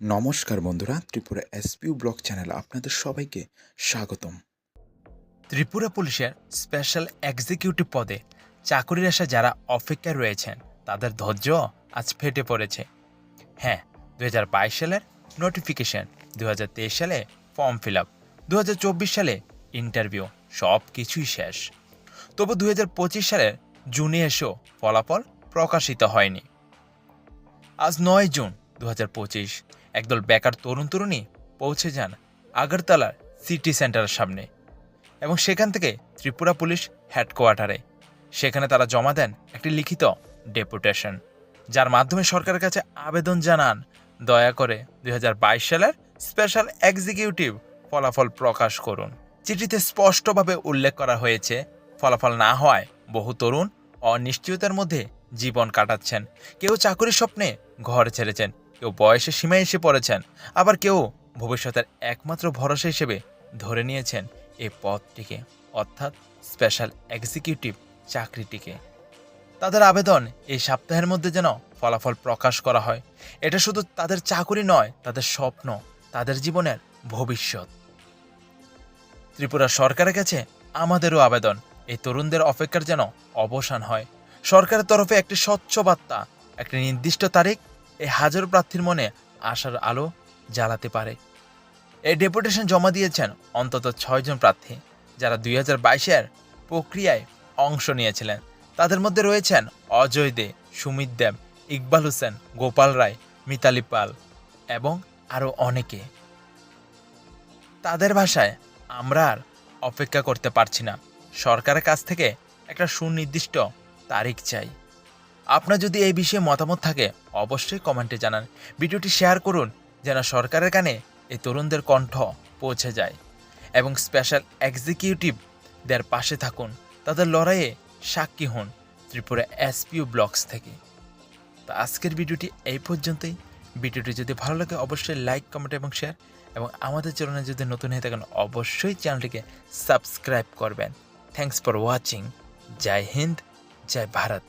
নমস্কার বন্ধুরা, Tripura এসপিউ block channel আপনাদের সবাইকে স্বাগতম। ত্রিপুরা পুলিশের স্পেশাল এক্সিকিউটিভ পদে চাকরির আশা যারা অপেক্ষায় রয়েছেন, তাদের ধৈর্য আজ ফেটে পড়েছে। হ্যাঁ দু হাজার বাইশ সালের নোটিফিকেশন দু হাজার তেইশ সালে ফর্ম ফিল আপ দু হাজার চব্বিশ সালে ইন্টারভিউ সব কিছুই শেষ। তবু দু সালের জুনে এসেও ফলাফল প্রকাশিত হয়নি। আজ নয় জুন দু হাজার পঁচিশ একদল বেকার তরুণ তরুণী পৌঁছে যান আগরতলার সিটি সেন্টারের সামনে এবং সেখান থেকে ত্রিপুরা পুলিশ হেডকোয়ার্টারে। সেখানে তারা জমা দেন একটি লিখিত ডেপুটেশন, যার মাধ্যমে সরকারের কাছে আবেদন জানান। দয়া করে দুই হাজার বাইশ সালের স্পেশাল এক্সিকিউটিভ ফলাফল প্রকাশ করুন। চিঠিতে স্পষ্টভাবে উল্লেখ করা হয়েছে, ফলাফল না হওয়ায় বহু তরুণ অনিশ্চয়তার মধ্যে জীবন কাটাচ্ছেন। কেউ চাকরির স্বপ্নে ঘর ছেড়েছেন। কেউ বয়সের সীমায় এসে পড়েছেন, আবার কেউ ভবিষ্যতের একমাত্র ভরসা হিসেবে ধরে নিয়েছেন এই পদটিকে, অর্থাৎ স্পেশাল এক্সিকিউটিভ চাকরিটিকে। তাদের আবেদন এই সপ্তাহের মধ্যে যেন ফলাফল প্রকাশ করা হয়। এটা শুধু তাদের চাকরি নয়, তাদের স্বপ্ন, তাদের জীবনের ভবিষ্যৎ। ত্রিপুরা সরকারের কাছে আমাদেরও আবেদন এই তরুণদের অপেক্ষার যেন অবসান হয়। সরকারের তরফে একটি স্বচ্ছ বার্তা, একটি নির্দিষ্ট তারিখ এই হাজারো প্রার্থীর মনে আশার আলো জ্বালাতে পারে। এই ডেপুটেশন জমা দিয়েছেন অন্তত ছয়জন প্রার্থী, যারা দুই হাজার বাইশের প্রক্রিয়ায় অংশ নিয়েছিলেন। তাদের মধ্যে রয়েছেন অজয় দে, সুমিত দেব, ইকবাল হোসেন, গোপাল রায়, মিতালি পাল এবং আরও অনেকে। তাদের ভাষায় আমরা আর অপেক্ষা করতে পারছি না। সরকারের কাছ থেকে একটা সুনির্দিষ্ট তারিখ চাই। আপনার যদি এই বিষয়ে মতামত থাকে, অবশ্যই কমেন্টে জানান। ভিডিওটি শেয়ার করুন, যেন সরকারের কানে এই তরুণদের কণ্ঠ পৌঁছে যায় এবং স্পেশাল এক্সিকিউটিভদের পাশে থাকুন। তাদের লড়াইয়ে সাক্ষী হন ত্রিপুরা এসপিউ ব্লগস থেকে। তো আজকের ভিডিওটি এই পর্যন্তই। ভিডিওটি যদি ভালো লাগে, অবশ্যই লাইক কমেন্ট এবং শেয়ার এবং আমাদের চ্যানেলে যদি নতুন হয়ে থাকেন, অবশ্যই চ্যানেলটিকে সাবস্ক্রাইব করবেন। থ্যাংকস ফর ওয়াচিং জয় হিন্দ, জয় ভারত।